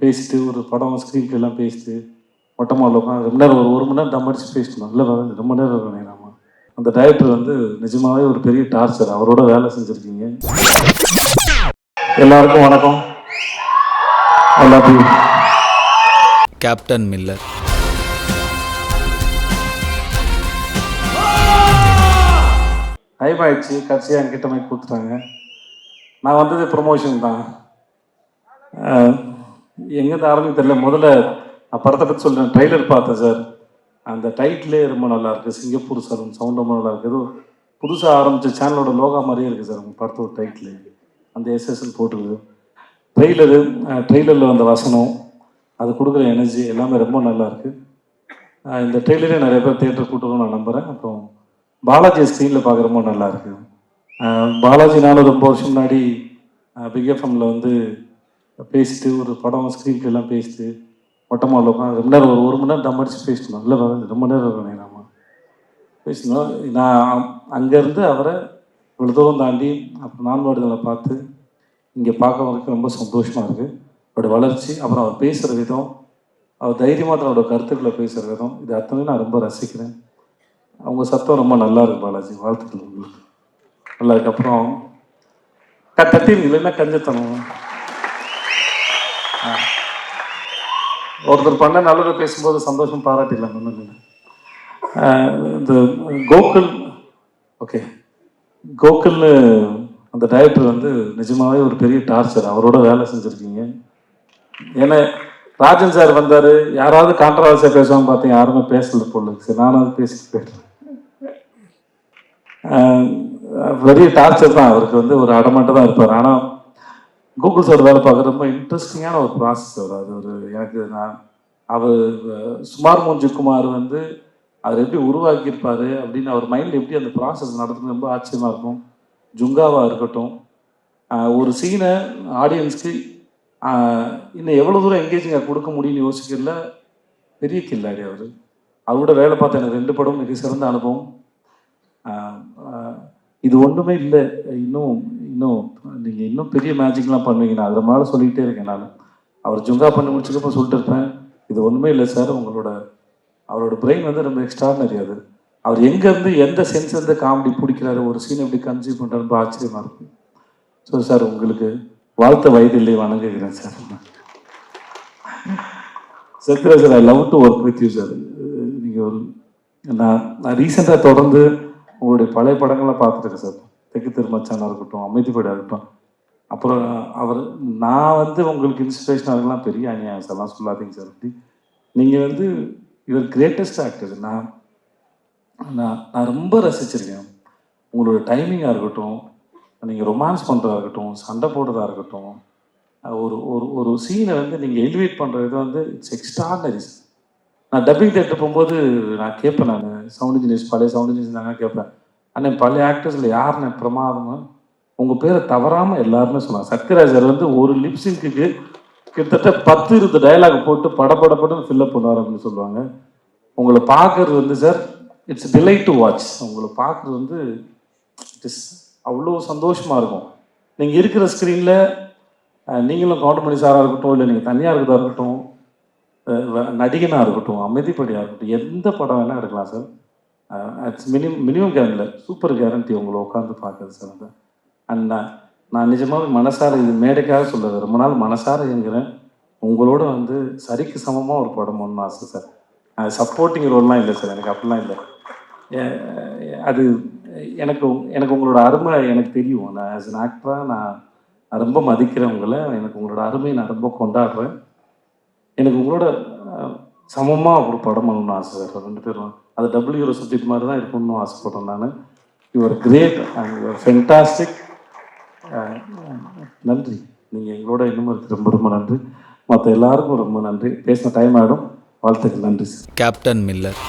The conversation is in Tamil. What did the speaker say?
பேசிட்டு ஒரு படம் ஸ்க்ரீன் எல்லாம் பேசிட்டு மொட்டை மாடல உட்காந்து ரொம்ப நேரம் ஒரு ஒரு மணி நேரம் தம் அடிச்சு பேசிட்டோம் இல்லை ரொம்ப நேரம் நாம. அந்த டைரக்டர் வந்து நிஜமாவே ஒரு பெரிய டார்ச்சர் அவரோட வேலை செஞ்சுருக்கீங்க. எல்லாருக்கும் வணக்கம். எல்லாத்தையும் கேப்டன் மில்லர் டைம் ஆயிடுச்சு. கடைசியாக என்கிட்ட போய் கொடுத்துட்டாங்க. நான் வந்தது ப்ரொமோஷன் தான். எங்கேருந்து ஆரம்பிக்க தெரியல. முதல்ல நான் படத்தை பற்றி சொல்கிறேன் ட்ரைலர் பார்த்தேன் சார் அந்த டைட்டிலே ரொம்ப நல்லா இருக்குது சிங்கப்பூர் சார் சவுண்ட் ரொம்ப நல்லா இருக்குது புதுசாக ஆரம்பித்த சேனலோட லோகா மாதிரியே இருக்குது சார் உங்கள் படத்தோட டைட்டில் அந்த எஸ்எஸ்எல் போட்டிருக்குது ட்ரெய்லரு ட்ரெய்லரில் வந்த வசனம் அது கொடுக்குற எனர்ஜி எல்லாமே ரொம்ப நல்லா இருக்குது இந்த ட்ரெய்லரே நிறைய பேர் தேட்டர் கூட்டணும்னு நான் நம்புகிறேன் அப்புறம் பாலாஜி ஸ்க்ரீனில் பார்க்க ரொம்ப நல்லாயிருக்கு பாலாஜி நானும் ரொம்ப வருஷம் முன்னாடி பிக் வந்து பேசிட்டு ஒரு படம் ஸ்க்ரீன் எல்லாம் பேசிட்டு மொட்டை உட்காந்து ரொம்ப நேரம் ஒரு ஒரு மணி நேரம் தம் அடிச்சு பேசிட்டோம் இல்லை ரொம்ப நேரம் இருக்கணும் நாம. பேசினோம். நான் அங்கேருந்து அவரை இவ்வளோ தூரம் தாண்டி அப்புறம் நான்வாடுகளை பார்த்து இங்கே பார்க்க வரைக்கும் ரொம்ப சந்தோஷமாக இருக்குது அவரோட வளர்ச்சி அப்புறம் அவர் பேசுகிற விதம் அவர் தைரியமாக தன்னோட கருத்துக்களை பேசுகிற விதம் இது அத்தனை நான் ரொம்ப ரசிக்கிறேன். அவங்க சத்தம் ரொம்ப நல்லா இருக்கு பாலாஜி. வாழ்த்துக்கள் உங்களுக்கு. நல்லா அதுக்கப்புறம் அப்புறம் இல்லைன்னா கஞ்சத்தனம். ஒருத்தர் பண்ண நல்லதை பேசும்போது சந்தோஷம் பாராட்டிடலாம் ஒன்றும் இந்த கோகுல் ஓகே. கோகுல்னு அந்த டைரக்டர் வந்து நிஜமாவே ஒரு பெரிய டார்ச்சர் அவரோட வேலை செஞ்சுருக்கீங்க. ஏன்னா ராஜன் சார் வந்தார் யாராவது கான்ட்ரவர்சியாக பேசுவாங்க பார்த்தீங்க யாருமே பேசல போல சரி நானாவது பேசிட்டு போயிடுறேன். பெரிய டார்ச்சர் தான். அவருக்கு வந்து ஒரு அடமாட்டம் தான் இருப்பார். ஆனால் கூகுள் சார் வேலை பார்க்க ரொம்ப இன்ட்ரெஸ்டிங்கான ஒரு ப்ராசஸ் அவர் அது ஒரு எனக்கு நான் அவர் சுமார் மூஞ்சிக்குமார் வந்து அவர் எப்படி உருவாக்கியிருப்பார் அப்படின்னு அவர் மைண்டில் எப்படி அந்த ப்ராசஸ் நடக்குது ரொம்ப ஆச்சரியமாக இருக்கும். ஜுங்காவாக இருக்கட்டும். ஒரு சீனை ஆடியன்ஸ்க்கு இன்னும் எவ்வளோ தூரம் எங்கேஜிங்காக கொடுக்க முடியும்னு யோசிக்கல. பெரிய கில்லாடி அவர். அவரோட வேலை பார்த்த எனக்கு ரெண்டு படம் மிக சிறந்த அனுபவம். இது ஒன்றுமே இல்லை. இன்னும் இன்னும் நீங்கள் இன்னும் பெரிய மேஜிக்லாம் பண்ணுவீங்க. நான் அது மேலே சொல்லிக்கிட்டே இருக்கேன் நான். அவர் ஜுங்கா பண்ணி முடிச்சதுக்கப்புறம் சொல்லிட்டு இருப்பேன். இது ஒன்றுமே இல்லை சார். உங்களோட அவரோட பிரெயின் வந்து ரொம்ப எக்ஸ்ட்ரானரி அது. அவர் எங்கேருந்து எந்த சென்ஸ் இருந்து காமெடி பிடிக்கிறாரு ஒரு சீன் எப்படி கன்சியூம் பண்ணுறாரு ரொம்ப ஆச்சரியமாக இருக்கும் ஸோ சார் உங்களுக்கு வாழ்த்த வயதில்லை வணங்குகிறேன் sir Sathya sir I love to work with you sir நீங்கள் ஒரு நான் நான் ரீசெண்டாக தொடர்ந்து உங்களுடைய பழைய படங்களை பார்த்துருக்கேன் சார் தெற்கு திருமச்சானாக இருக்கட்டும் அமைதிப்படியாக இருக்கட்டும். அப்புறம் அவர் நான் வந்து உங்களுக்கு இன்ஸ்பிரேஷனாக இருக்கலாம் பெரிய அநியாயம் சார்லாம் சொல்லாதீங்க சார் அப்படி. நீங்கள் வந்து இவர் கிரேட்டஸ்ட் ஆக்டர் நான் நான் நான் ரொம்ப ரசிச்சிருக்கேன். உங்களோட டைமிங்காக இருக்கட்டும் நீங்கள் ரொமான்ஸ் பண்ணுறதா இருக்கட்டும் சண்டை போடுறதா இருக்கட்டும் ஒரு ஒரு ஒரு சீனை வந்து நீங்கள் எலிவேட் பண்ணுற இது வந்து இட்ஸ் எக்ஸ்ட்ரானரி நான் டப்பிங் தேட்டர் போகும்போது நான் கேட்பேன் நான். சவுண்ட் இன்ஜினியர்ஸ் பழைய சவுண்ட் இன்ஜினியர்ஸ் நாங்கள் கேட்பேன். அண்ணன் பழைய ஆக்டர்ஸில் யாருன்னு பிரமாதமும் உங்கள் பேரை தவறாமல் எல்லாருமே சொன்னாங்க. சத்யராஜர் வந்து ஒரு லிப்ஸிங்க்கு கிட்டத்தட்ட பத்து இருபது டயலாக் போட்டு படபடப்படன்னு ஃபில்லப் பண்ணுவார் அப்படின்னு சொல்லுவாங்க. உங்களை பார்க்கறது வந்து sir it's delight to watch உங்களை பார்க்குறது வந்து இட்ஸ் அவ்வளோ சந்தோஷமாக இருக்கும். நீங்கள் இருக்கிற ஸ்க்ரீனில் நீங்களும் கவுண்டமணி சாராக இருக்கட்டும் இல்லை நீங்கள் தனியாக இருக்கிறதா இருக்கட்டும் நடிகனாக இருக்கட்டும் அமைதிப்படியாக இருக்கட்டும் எந்த படம் வேணால் எடுக்கலாம் சார் அட்ஸ் மினிமம் மினிமம் கேரண்டில் சூப்பர் கேரண்டி உங்களை உட்காந்து பார்க்குறது சார் அந்த அண்ட் நான் நான் நிஜமாகவே மனசார இது மேடைக்காக சொல்லுறது ரொம்ப நாள் மனசார எங்கிறேன் உங்களோட வந்து சரிக்கு சமமாக ஒரு படம் ஒன்று ஆசை சார். அது சப்போர்ட்டிங் ரோல்லாம் இல்லை சார் எனக்கு அப்படிலாம் இல்லை. அது எனக்கு எனக்கு உங்களோட அருமை எனக்கு தெரியும். நான் ஆஸ் அன் ஆக்டராக நான் ரொம்ப மதிக்கிறவங்களை எனக்கு உங்களோட அருமையை நான் ரொம்ப கொண்டாடுறேன். எனக்கு உங்களோட சமமாக ஒரு படம் பண்ணணும்னு ஆசை சார். ரெண்டு பேரும். அது டபுள் ஹீரோ சப்ஜெக்ட் மாதிரி தான் இருக்கணும்னு ஆசைப்பட்றேன் நான். Your great and your fantastic நன்றி. நீங்கள் எங்களோட இன்னும் இருக்கு ரொம்ப ரொம்ப நன்றி. மற்ற எல்லாருக்கும் ரொம்ப நன்றி. பேசின டைம் ஆகிடும் வாழ்த்துக்கள். நன்றி சார் கேப்டன் மில்லர்